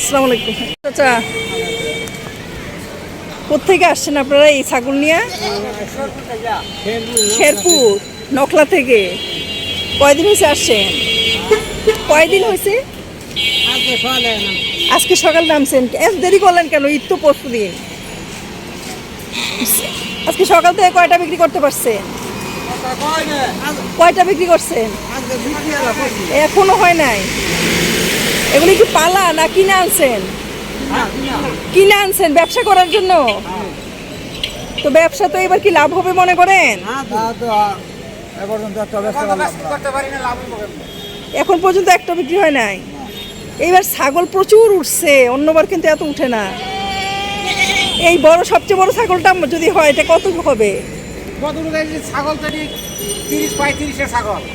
আসসালামু আলাইকুম। আচ্ছা কোথেকে আসছেন আপনারা এই ছাগল নিয়ে? শেরপুর, নকলা থেকে। কয়দিন হয়েছে আসছেন? কয়দিন হয়েছে আজকে সকাল নামছেন এত দেরি করলেন কেন? ঈদ তো পরশু দিন। আজকে সকাল থেকে কয়টা বিক্রি করতে পারছেন? কয়টা বিক্রি করছেন? এখনও হয় নাই? এগুলি কি পালা না কিনে আনছেন? কিনে আনছেন ব্যবসা করার জন্য? তো ব্যবসা তো এবার কি লাভ হবে মনে করেন? এখন পর্যন্ত একটা বিক্রি হয় নাই। এইবার ছাগল প্রচুর উঠছে অন্যবার কিন্তু এত উঠে না। এই বড় সবচেয়ে বড় ছাগলটা যদি হয় এটা কত হবে?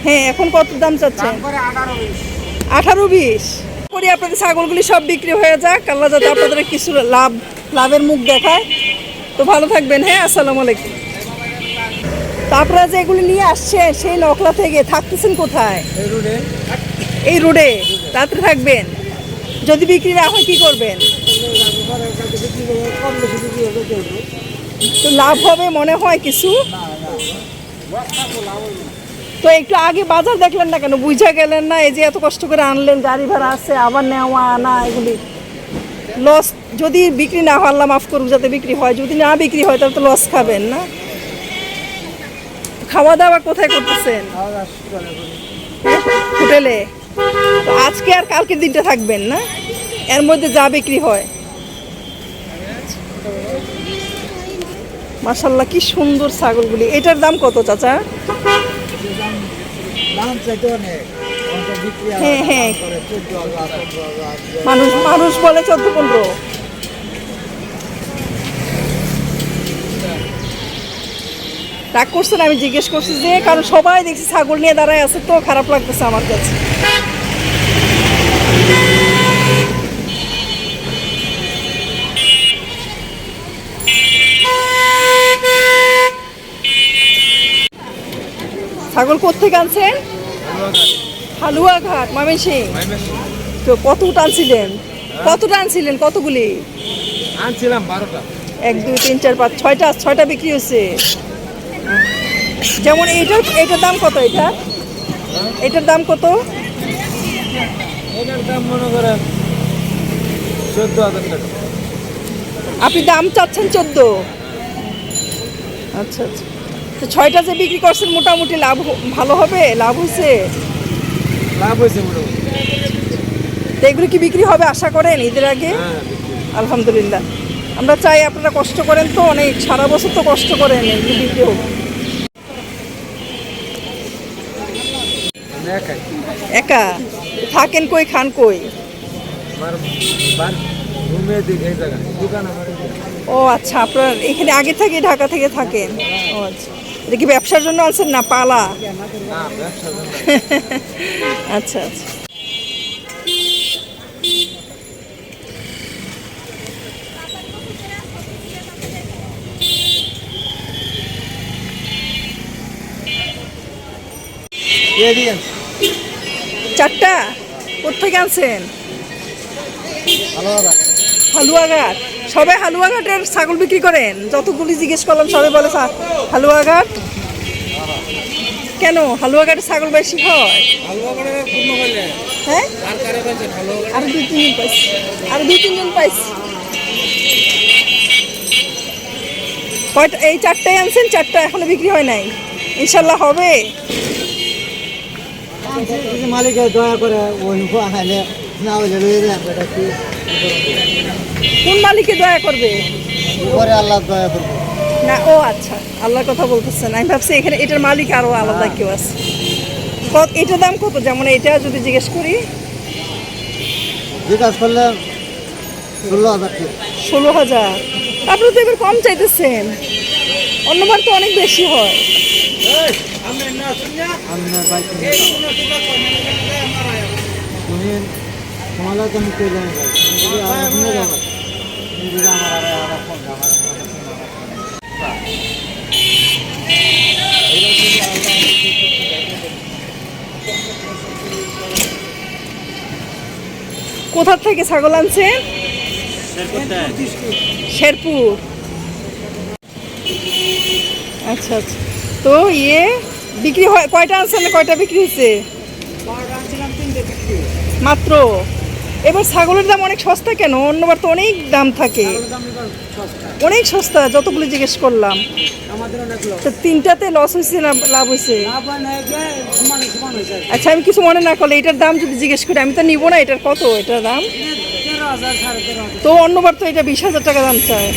হ্যাঁ এখন কত দাম চাচ্ছেন? বিশ আঠারো বিশ। করি আপনাদের ছাগলগুলি সব বিক্রি হয়ে যাক। আল্লাহ যাতে আপনাদের কিছু লাভ লাভের মুখ দেখায়। তো ভালো থাকবেন হ্যাঁ? আসসালামু আলাইকুম। তো আপনারা যে এগুলি নিয়ে আসছেন সেই নকলা থেকে থাকতেছেন কোথায়? এই রোডে। রাত্রে থাকবেন। যদি বিক্রি না হয় কি করবেন? তো লাভ হবে মনে হয় কিছু? তো একটু আগে বাজার দেখলেন না কেন? বুঝা গেলেন না, এই যে এত কষ্ট করে আনলেন, গাড়ি ভাড়া আছে, আবার নেওয়া, আনা, এগুলি। লস যদি বিক্রি না হয়, আল্লাহ মাফ করুক, যাতে বিক্রি হয়। যদি না বিক্রি হয়, তাহলে তো লস খাবেন না। খাওয়া দাওয়া কোথায় করতেছেন? হোটেলে? তো আজকে আর কালকের দিনটা থাকবেন না? এর মধ্যে যা বিক্রি হয়। মাশাল্লাহ কি সুন্দর ছাগলগুলি। এটার দাম কত, চাচা? মানুষ মানুষ বলে চোদ্দ পনেরো। রাগ আমি জিজ্ঞেস করছি যে, কারণ সবাই দেখছি ছাগল নিয়ে দাঁড়ায় আছে, তো খারাপ লাগতেছে আমার কাছে। ছাগল কোথেকে আনছেন? হালুয়াঘাট ময়মনসিং তো কত টানছিলেন কত টানছিলেন কতগুলি? আনছিলাম বারোটা। এক দুই তিন চার পাঁচ ছয়টা ছয়টা বিক্রি হচ্ছে। যেমন এইটার এটার দাম কত এটা? এটার দাম কত? এটার দাম মনে করেন চোদ্দ হাজার টাকা। আপনি দাম চাচ্ছেন চোদ্দ। আচ্ছা আচ্ছা। তো ছয়টা যে বিক্রি করছেন মোটামুটি লাভ ভালো হবে? লাভ হয়েছে? লাভ হয়েছে মোটামুটি। তো এগুলো কি বিক্রি হবে আশা করেন ঈদের আগে? হ্যাঁ আলহামদুলিল্লাহ। আমরা চাই আপনারা কষ্ট করেন তো অনেক সারা বছর তো কষ্ট করেন এগুলো বিক্রি হোক একা। থাকেন কই খান কই। ও আচ্ছা আপনার এখানে আগে থেকে ঢাকা থেকে থাকেন? ও আচ্ছা। এটা কি ব্যবসার জন্য আনছেন না পালা? আচ্ছা আচ্ছা। চারটা? কোথেকে আনছেন? হবে হালুয়াঘাট। সবাই হালুয়াঘাটের ছাগল বিক্রি করেন? যতগুলি জিজ্ঞেস করলাম, সবাই বলে হালুয়াঘাট? কেন? হালুয়াঘাটের ছাগল বেশি হয়? হ্যাঁ? আর দুই পাইছি। এই চারটায় আনছেন, চারটা এখনও বিক্রি হয় নাই। ইনশাল্লাহ হবে। মালিকের দয়া করে না কোন মালিকে দয়া করবে? পরে আল্লাহ দয়া করবে। না ও আচ্ছা আল্লাহর কথা বলতেছেন আমি ভাবছি এখানে এটার মালিক আরও আলাদা কেউ আছে। কত এটার দাম কত? যেমন এটা যদি জিজ্ঞেস করি। জিজ্ঞাসা করলে ষোলো হাজার ষোলো হাজার। আপনি তো এবার কম চাইতেছেন। অন্যবার তো অনেক বেশি হয়। আমি বাইক তুমি তোমার তো আমি কে জানি ভাই যদি আমার শুনে যাও যদি আমার আরে আরে ফোন আমার কোথা থেকে ছাগল আনছেন শেরপুর। আচ্ছা আচ্ছা। তো ইয়ে বিক্রি হয় কয়টা আনছেন কয়টা বিক্রি হয়েছে? মাত্র? এবার ছাগলের দাম অনেক সস্তা কেন? অন্যবার তো অনেক দাম থাকে। অনেক সস্তা যতগুলো জিজ্ঞেস করলাম। আমাদের অনেক তো তিনটাতে লস হয়েছে না লাভ হয়েছে? আবার নাই যে সমান সমান হয়েছে আচ্ছা আমি কিছু মনে না করলে এটার দাম যদি জিজ্ঞেস করি আমি তো নিব না এটার কত? এটার দাম? তো অন্যবার তো এটা বিশ হাজার টাকা দাম চায়।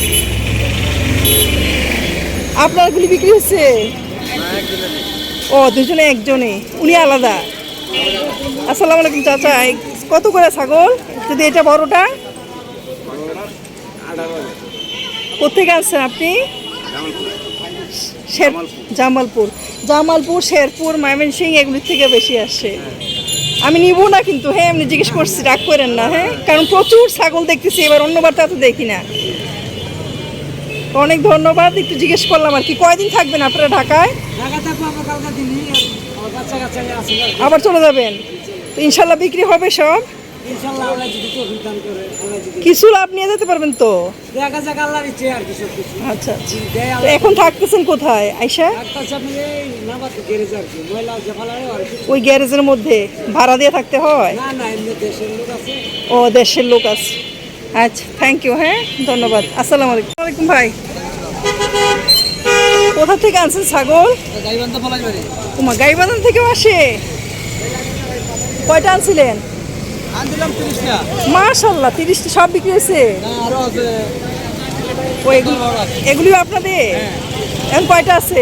আপনারগুলি বিক্রি হচ্ছে ও দুজনে একজনে। উনি আলাদা। আসসালামু আলাইকুম চাচা কত করে ছাগল? যদি এটা বড়টা? কোথেকে আসছেন আপনি? শের জামালপুর। জামালপুর, শেরপুর ময়মনসিং এগুলির থেকে বেশি আসছে আমি নিব না কিন্তু হ্যাঁ এমনি জিজ্ঞেস করছি, রাগ করেন না হ্যাঁ? কারণ প্রচুর ছাগল দেখতেছি, এবার অন্যবার তো দেখি না। অনেক ধন্যবাদ, একটু জিজ্ঞেস করলাম আর কি। কয়দিন থাকবেন আপনারা ঢাকায়? আবার চলে যাবেন? তো ইনশাল্লাহ বিক্রি হবে সব? ইনশাল্লাহ আল্লাহ যদি তৌফিক দান করে আল্লাহ যদি কিছু লাভ নিয়ে যেতে পারবেন তো? আচ্ছা আচ্ছা। এখন থাকতেছেন কোথায়? আইসা ওই গ্যারেজের মধ্যে ভাড়া দিয়ে থাকতে হয়? না না এমনি দেশের লোক আছে। ও দেশের লোক আছে। আচ্ছা থ্যাংক ইউ হ্যাঁ? ধন্যবাদ। আসসালামু আলাইকুম। ওয়ালাইকুম ভাই। কোথা থেকে আনছেন ছাগল? তোমার গাইবাজার থেকেও আসে? কয়টা আনছিলেন? আনছিলাম তিরিশটা। সব বিক্রি হয়েছে? ও এগুলো এগুলিও আপনাদের? এখন কয়টা আছে?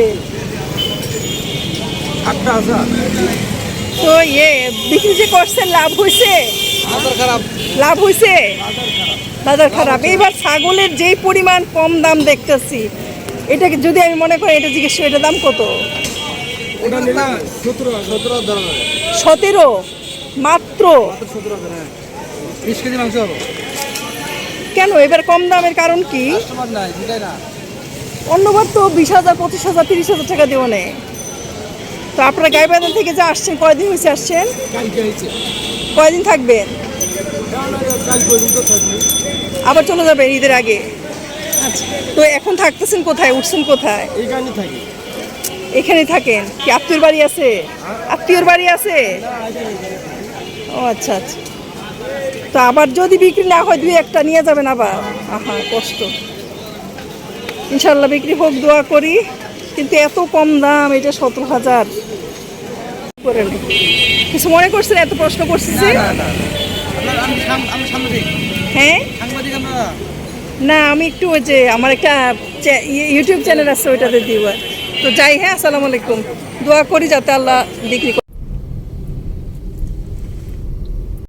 তো ইয়ে বিক্রি যে করছেন লাভ হয়েছে? লাভ হয়েছে? বাজার খারাপ। এইবার ছাগলের যেই পরিমাণ কম দাম দেখতেছি এটাকে যদি আমি মনে করি এটা জিজ্ঞেস এটার দাম কত? সতেরো মাত্র? হ্যাঁ। কেন? এবার কম দামের কারণ কি? অন্যবার তো বিশ হাজার পঁচিশ হাজার তিরিশ হাজার টাকা দেবো নেই। তো আপনারা গাইবাজার থেকে যে আসছেন কয়দিন হয়েছে আসছেন? কয়দিন থাকবেন? আবার চলে যাবেন ঈদের আগে? আচ্ছা। তো এখন থাকতেছেন কোথায়? উঠছেন কোথায়? এইখানে থাকি। এখানে থাকেন? কি আত্মীয়র বাড়ি আছে? আত্মীয়র বাড়ি আছে? ও আচ্ছা আচ্ছা। তো আবার যদি বিক্রি না হয় দুই একটা নিয়ে যাবেন আবার? আহা কষ্ট। ইনশাল্লাহ বিক্রি হোক দোয়া করি। কিন্তু এত কম দাম এটা সতেরো হাজার। করেন কিছু মনে করছেন? এত প্রশ্ন করছি হ্যাঁ? না, আমি একটু ওই যে আমার একটা ইউটিউব চ্যানেল আছে, ওইটাতে দিব। তো যাই হ্যাঁ আসসালামু আলাইকুম। দোয়া করি যাতে আল্লাহ বিক্রি করে।